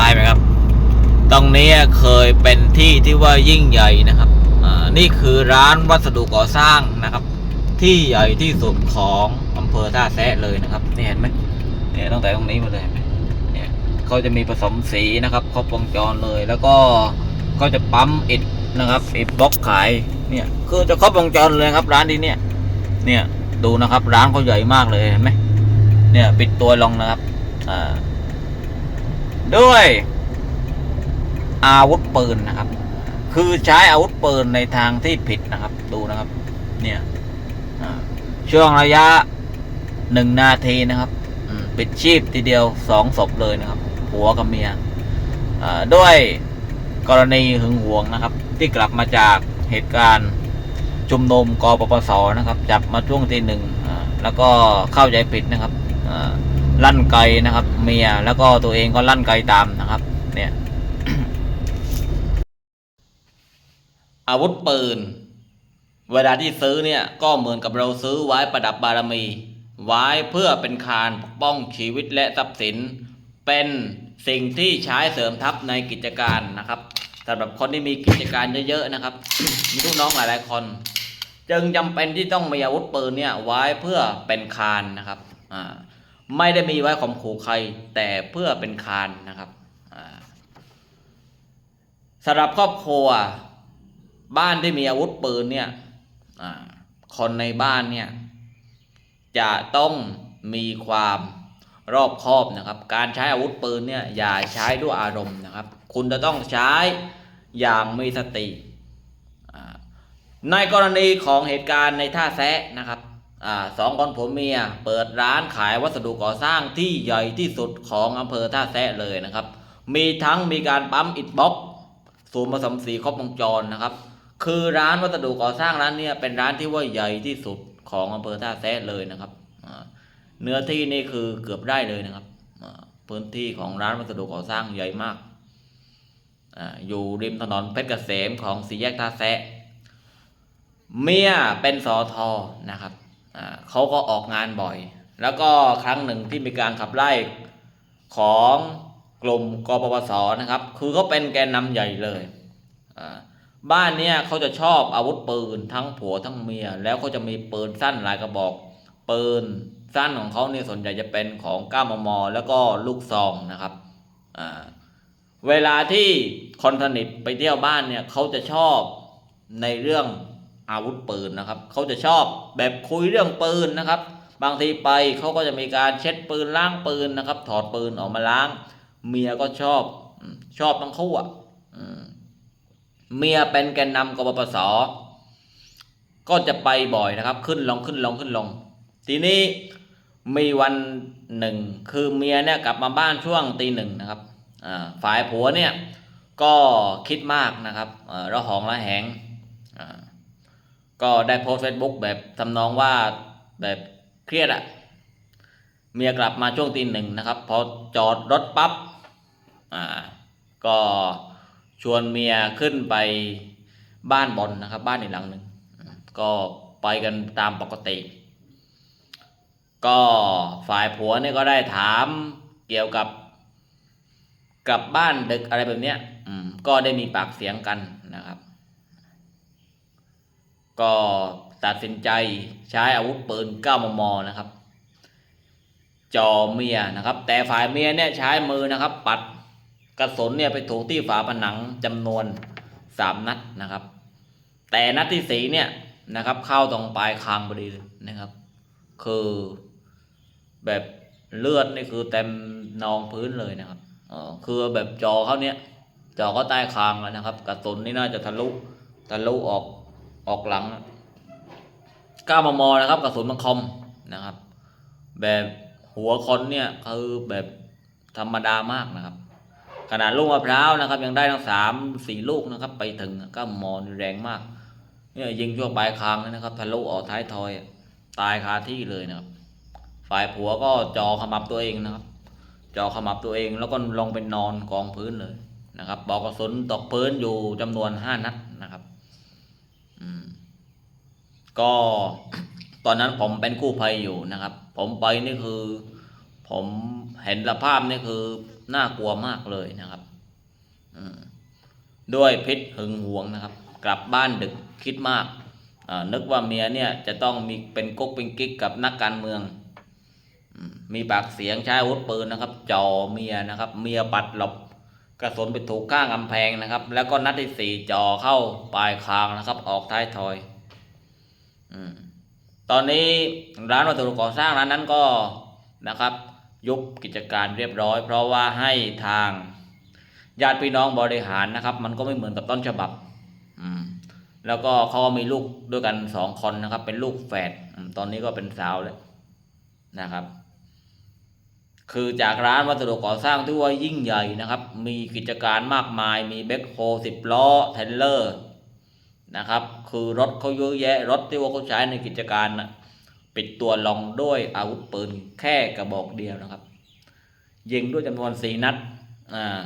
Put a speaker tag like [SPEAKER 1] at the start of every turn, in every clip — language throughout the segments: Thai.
[SPEAKER 1] ไปไหมครับ ตรงนี้เคยเป็นที่ที่ว่ายิ่งใหญ่นะครับอ่านี่คือร้านวัสดุก่อสร้างนะครับ ที่ใหญ่ที่สุดของอำเภอท่าแซะเลยนะครับ นี่เห็นไหมเนี่ยตั้งแต่ตรงนี้มาเลยเห็นไหมเนี่ยเขาจะมีผสมสีนะครับครบวงจรเลย แล้วก็ก็จะปั๊มอิฐนะครับอิฐบล็อกขาย เนี่ยคือจะครบวงจรเลยครับ ร้านนี้เนี่ย เนี่ยดูนะครับ ร้านเขาใหญ่มากเลยเห็นไหมเนี่ย ปิดตัวลงนะครับ อ่า ด้วย อาวุธปืนนะครับ คือใช้อาวุธปืนในทางที่ผิดนะครับ ดูนะครับ เนี่ยช่วงระยะหนึ่งนาทีนะครับปิดชีพทีเดียวสองศพเลยนะครับ หัวกับเมียด้วยกรณีหึงหวงนะครับ ที่กลับมาจากเหตุการณ์ชุมนุมกปปสนะครับ จับมาช่วงตีหนึ่งแล้วก็เข้าใจผิดนะครับ ลั่นไกนะครับ เมียแล้วก็ตัวเองก็ลั่นไกตามนะครับ เนี่ย อาวุธปืน เวลาที่ซื้อเนี่ยก็เหมือนกับเราซื้อไว้ประดับบารมี ไว้เพื่อเป็นคานปกป้องชีวิตและทรัพย์สิน เป็นสิ่งที่ใช้เสริมทัพในกิจการนะครับสำหรับคนที่มีกิจการเยอะๆนะครับ มีลูกน้องหลายๆคน จึงจำเป็นที่ต้องมีอาวุธปืนเนี่ยไว้เพื่อเป็นคานนะครับ อ่า ไม่ได้มีไว้ข่มขู่ใคร แต่เพื่อเป็นคานนะครับสำหรับครอบครัวบ้านที่มีอาวุธปืนเนี่ยคนในบ้านเนี่ยจะต้องมีความรอบคอบนะครับ การใช้อาวุธปืนเนี่ยอย่าใช้ด้วยอารมณ์นะครับ คุณจะต้องใช้อย่างมีสติ ในกรณีของเหตุการณ์ในท่าแซะนะครับ อาสองคนผัวเมียเปิดร้านขายวัสดุก่อสร้างที่ใหญ่ที่สุดของอำเภอท่าแซะเลยนะครับ มีทั้งมีการปั๊มอิฐบล็อกศูนย์ผสมสีครบวงจรนะครับ คือร้านวัสดุก่อสร้างร้านเนี้ยเป็นร้านที่ว่าใหญ่ที่สุดของอำเภอท่าแซะเลยนะครับเนื้อที่นี่คือเกือบได้เลยนะครับพื้นที่ของร้านวัสดุก่อสร้างใหญ่มากออยู่ริมถนนเพชรเกษมของสี่แยกท่าแซะเมียเป็นสอทอนะครับ เขาก็ออกงานบ่อย แล้วก็ครั้งหนึ่งที่มีการขับไล่ของกลุ่มกปปสนะครับ คือเขาเป็นแกนนำใหญ่เลยบ้านเนี้ยเขาจะชอบอาวุธปืนทั้งผัวทั้งเมีย แล้วเขาจะมีปืนสั้นหลายกระบอกปืนสั้นของเขาเนี่ยส่วนใหญ่จะเป็นของ9มมอแล้วก็ลูกซองนะครับเวลาที่คนสนิทไปเที่ยวบ้านเนี่ยเขาจะชอบในเรื่อง อาวุธปืนนะครับเขาจะชอบแบบคุยเรื่องปืนนะครับ บางทีไปเขาก็จะมีการเช็ดปืนล้างปืนนะครับ ถอดปืนออกมาล้าง เมียก็ชอบชอบทั้งคู่อะเมียเป็นแกนนำกบปสก็จะไปบ่อยนะครับ ขึ้นลงขึ้นลงขึ้นลง ทีนี้มีวันหนึ่งคือเมียเนี่ยกลับมาบ้านช่วงตีหนึ่งนะครับฝ่ายผัวเนี่ยก็คิดมากนะครับเอ่อระหองระแหงอ ก็ได้โพสเฟซบุ๊กแบบทำนองว่าแบบเครียดอะเมียกลับมาช่วงตีหนึ่งนะครับ พอจอดรถปั๊บอ่าก็ชวนเมียขึ้นไปบ้านบนนะครับ บ้านอีกหลังหนึ่งก็ไปกันตามปกติ ก็ฝ่ายผัวเนี่ยก็ได้ถามเกี่ยวกับกลับบ้านดึกอะไรแบบเนี้ยอืมก็ได้มีปากเสียงกัน ก็ตัดสินใจใช้อาวุธปืน 9 มม นะครับจอเมียนะครับ แต่ฝ่ายเมียเนี่ยใช้มือนะครับ ปัดกระสุนเนี่ยไปถูกที่ฝาผนังจำนวนสามนัดนะครับ แต่นัดที่สีเนี่ยนะครับ เข้าตรงปลายคางพอดีเลยนะครับ คือแบบเลือดนี่คือเต็มนองพื้นเลยนะครับเออคือแบบจอเขาเนี่ยจอเขาใต้คางแล้วนะครับ กระสุนนี่น่าจะทะลุทะลุออก ออกหลังก้ามมนะครับกระสุนมันคอมนะครับ แบบหัวคนเนี่ยคือแบบธรรมดามากนะครับ ขนาดลูกมะพร้าวนะครับ ยังได้ทั้งสามสี่ลูกนะครับ ไปถึงก็มอนแรงมากเนี่ยยิงช่วงปลายคางนะครับทะลุออกท้ายทอยตายคาที่เลยนะครับ ฝ่ายผัวก็จอขมับตัวเองนะครับจอขมับตัวเองแล้วก็ลงไปนอนกองพื้นเลยนะครับปลอกกระสุนตกพื้นอยู่จำนวนห้านัดนะครับ อืม ก็ตอนนั้นผมเป็นกู้ภัยอยู่นะครับ ผมไปนี่คือ ผมเห็นสภาพนี่คือน่ากลัวมากเลยนะครับด้วยพิษหึงหวงนะครับ กลับบ้านดึกคิดมากนึกว่าเมียเนี่ยจะต้องมีเป็นก๊กเป็นกิ๊กกับนักการเมือง มีปากเสียงใช้อาวุธปืนนะครับจ่อเมียนะครับ เมียปัดหลบกระสุนไปถูกข้างกำแพงนะครับ แล้วก็นัดที่สี่จ่อเข้าปลายคางนะครับ ออกท้ายทอย ตอนนี้ร้านวัสดุก่อสร้างร้านนั้นก็นะครับ ยุบกิจการเรียบร้อย เพราะว่าให้ทางญาติพี่น้องบริหารนะครับ มันก็ไม่เหมือนกับต้นฉบับแล้วก็เขาก็มีลูกด้วยกันสองคนนะครับ เป็นลูกแฝดตอนนี้ก็เป็นสาวแล้วนะครับ คือจากร้านวัสดุก่อสร้างที่ว่ายิ่งใหญ่นะครับ มีกิจการมากมาย มีแบ็คโฮสิบล้อเทรลเลอร์ นะครับ คือรถเขาเยอะแยะรถที่ว่าเขาใช้ในกิจการนะปิดตัวลองด้วยอาวุธปืนแค่กระบอกเดียวนะครับ ยิงด้วยจำนวนสี่นัดอ่า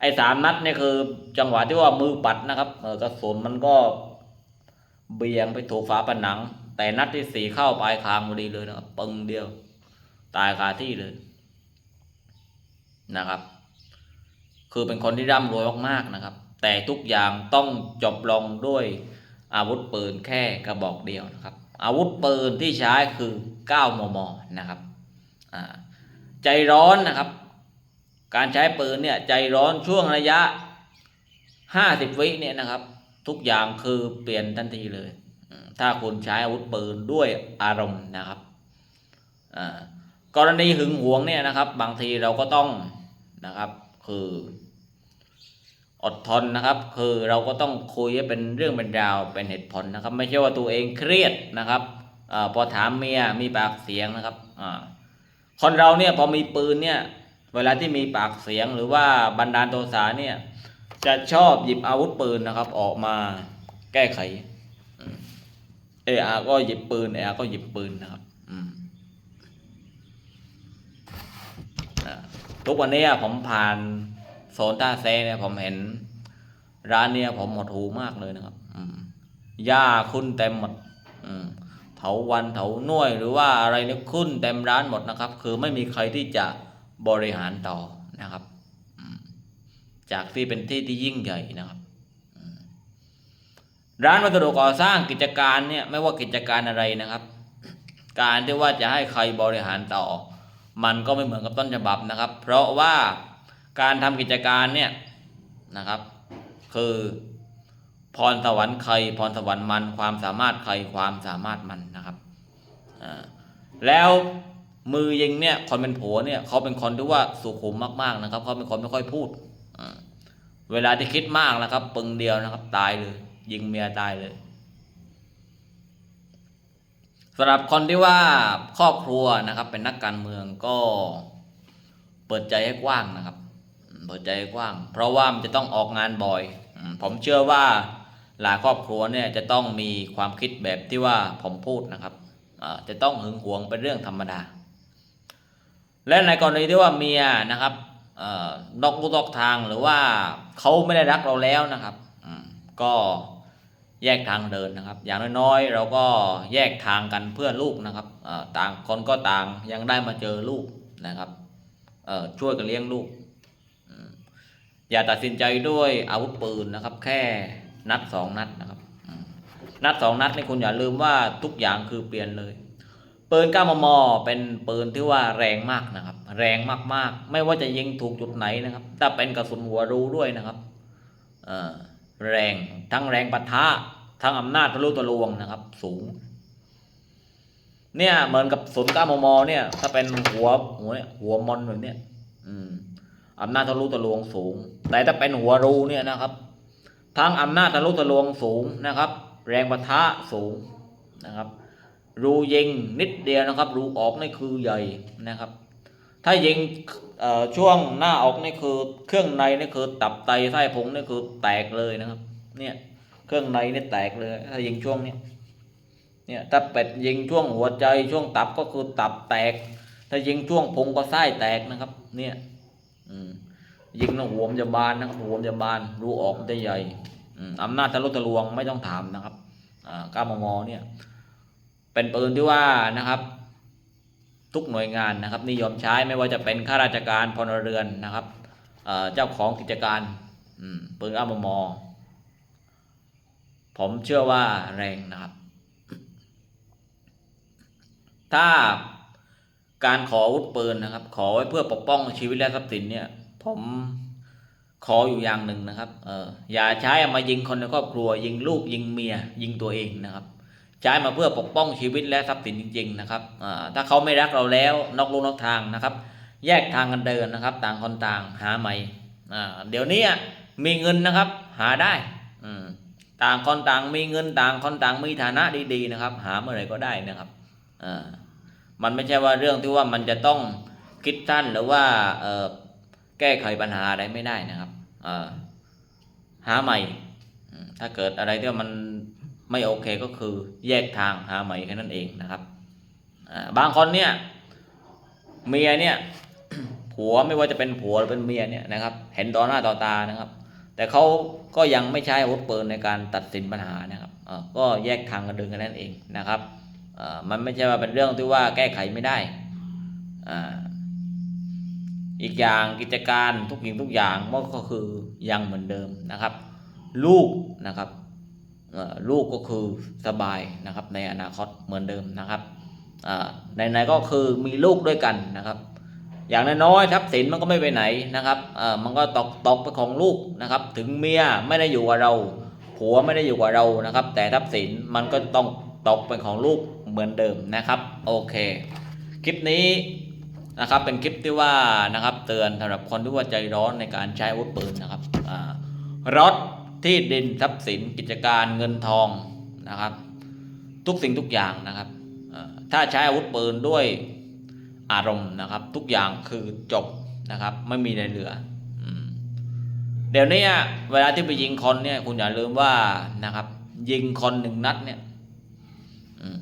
[SPEAKER 1] ไอ้สามนัดเนี่ยคือจังหวะที่ว่ามือปัดนะครับเออกระสุนมันก็เบี่ยงไปถูกฝาผนัง แต่นัดที่สี่เข้าปลายคางพอดีเลยนะครับปึงเดียว ตายคาที่เลยนะครับ คือเป็นคนที่ร่ำรวยมากๆนะครับ แต่ทุกอย่างต้องจบลงด้วยอาวุธปืนแค่กระบอกเดียวนะครับ อาวุธปืนที่ใช้คือ 9 มม นะครับใจร้อนนะครับ การใช้ปืนเนี่ยใจร้อนช่วงระยะ 50 วิเนี่ยนะครับ ทุกอย่างคือเปลี่ยนทันทีเลย ถ้าคุณใช้อาวุธปืนด้วยอารมณ์นะครับกรณีหึงหวงเนี่ยนะครับ บางทีเราก็ต้องนะครับคือ อดทนนะครับ คือเราก็ต้องคุยให้เป็นเรื่องเป็นราวเป็นเหตุผลนะครับ ไม่ใช่ว่าตัวเองเครียดนะครับอพอถามเมียมีปากเสียงนะครับอคนเราเนี่ยพอมีปืนเนี่ยเวลาที่มีปากเสียงหรือว่าบันดาโทสะเนี่ย จะชอบหยิบอาวุธปืนนะครับ ออกมาแก้ไข เออาก็หยิบปืนเออาก็หยิบปืนนะครับทุกวันนี้ผมผ่าน โซนท่าแซเนี่ยผมเห็น ร้านเนี่ยผมหมดหูมากเลยนะครับ อืมหญ้าขึ้นเต็มหมด อืมเถาวันเถาหน่วย หรือว่าอะไรเนี่ยขึ้นเต็มร้านหมดนะครับ คือไม่มีใครที่จะบริหารต่อนะครับอืมจากที่เป็นที่ที่ยิ่งใหญ่นะครับ ร้านวัสดุก่อสร้างกิจการเนี่ยไม่ว่ากิจการอะไรนะครับ การที่ว่าจะให้ใครบริหารต่อ มันก็ไม่เหมือนกับต้นฉบับนะครับ เพราะว่า การทำกิจการเนี่ยนะครับ คือพรสวรรค์ใครพรสวรรค์มันความสามารถใครความสามารถมันนะครับแล้วมือยิงเนี่ยคนเป็นผัวเนี่ยเขาเป็นคนที่ว่าสุขุมมากๆนะครับเขาเป็นคนไม่ค่อยพูดเวลาที่คิดมากนะครับ ปึงเดียวนะครับ ตายเลย ยิงเมียตายเลยสำหรับคนที่ว่าครอบครัวนะครับ เป็นนักการเมืองก็เปิดใจให้กว้างนะครับ เปิดใจกว้าง เพราะว่ามันจะต้องออกงานบ่อย ผมเชื่อว่าหลายครอบครัวเนี่ยจะต้องมีความคิดแบบที่ว่าผมพูดนะครับจะต้องหึงหวงเป็นเรื่องธรรมดา และในกรณีที่ว่าเมียนะครับนอกลู่นอกทางหรือว่าเขาไม่ได้รักเราแล้วนะครับก็แยกทางเดินนะครับ อย่างน้อยๆ เราก็แยกทางกันเพื่อลูกนะครับต่างคนก็ต่างยังได้มาเจอลูกนะครับช่วยกันเลี้ยงลูก อย่าตัดสินใจด้วยอาวุธปืนนะครับ แค่นัดสองนัดนะครับ นัดสองนัดนี่คุณอย่าลืมว่าทุกอย่างคือเปลี่ยนเลยปืน9มมเป็นปืนที่ว่าแรงมากนะครับ แรงมากๆ ไม่ว่าจะยิงถูกจุดไหนนะครับถ้าเป็นกระสุนหัวรูด้วยนะครับแรงทั้งแรงปะทะทั้งอำนาจทะลุทะลวงนะครับ สูง เนี่ยเหมือนกับศูนย์9มมเนี่ย ถ้าเป็นหัวหัวเนี่ยหัวมอนแบบเนี้ยอืม อำนาจทะลุทะลวงสูง แต่ถ้าเป็นหัวรูเนี่ยนะครับ ทั้งอำนาจทะลุทะลวงสูงนะครับ แรงปะทะสูงนะครับ รูยิงนิดเดียวนะครับ รูออกนี่คือใหญ่นะครับ ถ้ายิงช่วงหน้าออกนี่คือเครื่องในนี่คือตับไตไส้พุงนี่คือแตกเลยนะครับ เนี่ยเครื่องในนี่แตกเลย ถ้ายิงช่วงนี้เนี่ยถ้าเป็ดยิงช่วงหัวใจช่วงตับก็คือตับแตก ถ้ายิงช่วงพุงก็ไส้แตกนะครับ เนี่ย ยิงแล้วหัวมันจะบานนะครับหัวมันจะบานรูออกมันจะใหญ่อำนาจทะลุทะลวงไม่ต้องถามนะครับอ่าก้ามมเนี่ยเป็นปืนที่ว่านะครับ ทุกหน่วยงานนะครับ นิยมใช้ไม่ว่าจะเป็นข้าราชการพลเรือนนะครับเจ้าของกิจการปืนอามมอผมเชื่อว่าแรงนะครับ ถ้า การขออาวุธปืนนะครับ ขอไว้เพื่อปกป้องชีวิตและทรัพย์สินเนี่ย ผมขออยู่อย่างหนึ่งนะครับเอออย่าใช้มายิงคนในครอบครัว ยิงลูกยิงเมีย ยิงตัวเองนะครับ ใช้มาเพื่อปกป้องชีวิตและทรัพย์สินจริง ๆ นะครับอ่าถ้าเขาไม่รักเราแล้วนอกลูกนอกทางนะครับ แยกทางกันเดินนะครับ ต่างคนต่างหาใหม่อ่าเดี๋ยวนี้มีเงินนะครับ หาได้อืมต่างคนต่างมีเงินต่างคนต่างมีฐานะดีๆนะครับ หาเมื่อไหร่ก็ได้นะครับอ่า มันไม่ใช่ว่าเรื่องที่ว่ามันจะต้องคิดสั้นหรือว่าแก้ไขปัญหาอะไรไม่ได้นะครับหาใหม่ ถ้าเกิดอะไรที่ว่ามันไม่โอเคก็คือแยกทางหาใหม่แค่นั้นเองนะครับบางคนเนี่ยเมียเนี่ยผัวไม่ว่าจะเป็นผัวหรือเป็นเมียเนี่ยนะครับ เห็นต่อหน้าต่อตานะครับ แต่เขาก็ยังไม่ใช้อาวุธปืนในการตัดสินปัญหานะครับก็แยกทางกันเดินกันนั่นเองนะครับ มันไม่ใช่ว่าเป็นเรื่องที่ว่าแก้ไขไม่ได้อีกอย่างกิจการทุกสิ่างทุกอย่างมันก็คือยังเหมือนเดิมนะครับ ลูกนะครับลูกก็คือสบายนะครับในอนาคตเหมือนเดิมนะครับอ่าไหนๆก็คือมีลูกด้วยกันนะครับ อย่างน้อยๆทรัพย์สินมันก็ไม่ไปไหนนะครับมันก็ตกตกไปของลูกนะครับ ถึงเมียไม่ได้อยู่กับเราผัวไม่ได้อยู่กับเรานะครับ แต่ทรัพย์สินมันก็ต้องตกเป็นของลูก เหมือนเดิมนะครับโอเค คลิปนี้นะครับเป็นคลิปที่ว่านะครับเตือนสำหรับคนที่ว่าใจร้อนในการใช้อาวุธปืนนะครับอ่ารถที่ดินทรัพย์สินกิจการเงินทองนะครับ ทุกสิ่งทุกอย่างนะครับถ้าใช้อาวุธปืนด้วยอารมณ์นะครับ ทุกอย่างคือจบนะครับ ไม่มีอะไรเหลือเดี๋ยวนี้เวลาที่ไปยิงคนเนี่ย คุณอย่าลืมว่านะครับ ยิงคนหนึ่งนัดเนี่ย อืม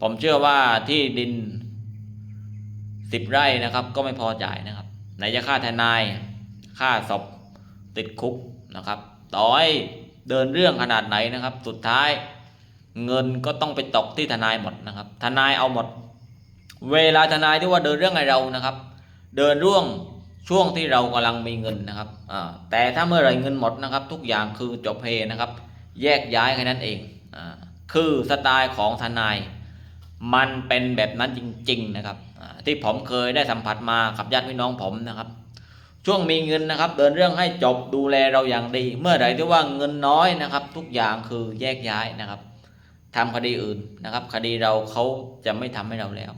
[SPEAKER 1] ผมเชื่อว่าที่ดินสิบไร่นะครับ ก็ไม่พอจ่ายนะครับ ไหนจะค่าทนาย ค่าศพติดคุกนะครับ ต่อให้เดินเรื่องขนาดไหนนะครับ สุดท้ายเงินก็ต้องไปตกที่ทนายหมดนะครับ ทนายเอาหมด เวลาทนายที่ว่าเดินเรื่องให้เรานะครับ เดินร่วงช่วงที่เรากำลังมีเงินนะครับแต่ถ้าเมื่อไรเงินหมดนะครับ ทุกอย่างคือจบเพนะครับ แยกย้ายแค่นั้นเองอคือสไตล์ของทนาย มันเป็นแบบนั้นจริง ๆ นะครับที่ผมเคยได้สัมผัสมากับญาติพี่น้องผมนะครับ ช่วงมีเงินนะครับ เดินเรื่องให้จบดูแลเราอย่างดี เมื่อไหร่ที่ว่าเงินน้อยนะครับ ทุกอย่างคือแยกย้ายนะครับทำคดีอื่นนะครับ คดีเราเขาจะไม่ทำให้เราแล้ว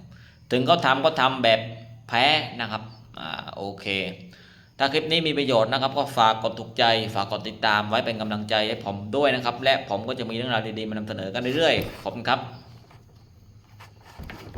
[SPEAKER 1] ถึงเขาทำก็ทำแบบแพ้นะครับอ่าโอเค ถ้าคลิปนี้มีประโยชน์นะครับ ก็ฝากกดถูกใจ ฝากกดติดตามไว้เป็นกำลังใจให้ผมด้วยนะครับ และผมก็จะมีเรื่องราวดีๆมานำเสนอกันเรื่อยๆขอบคุณครับ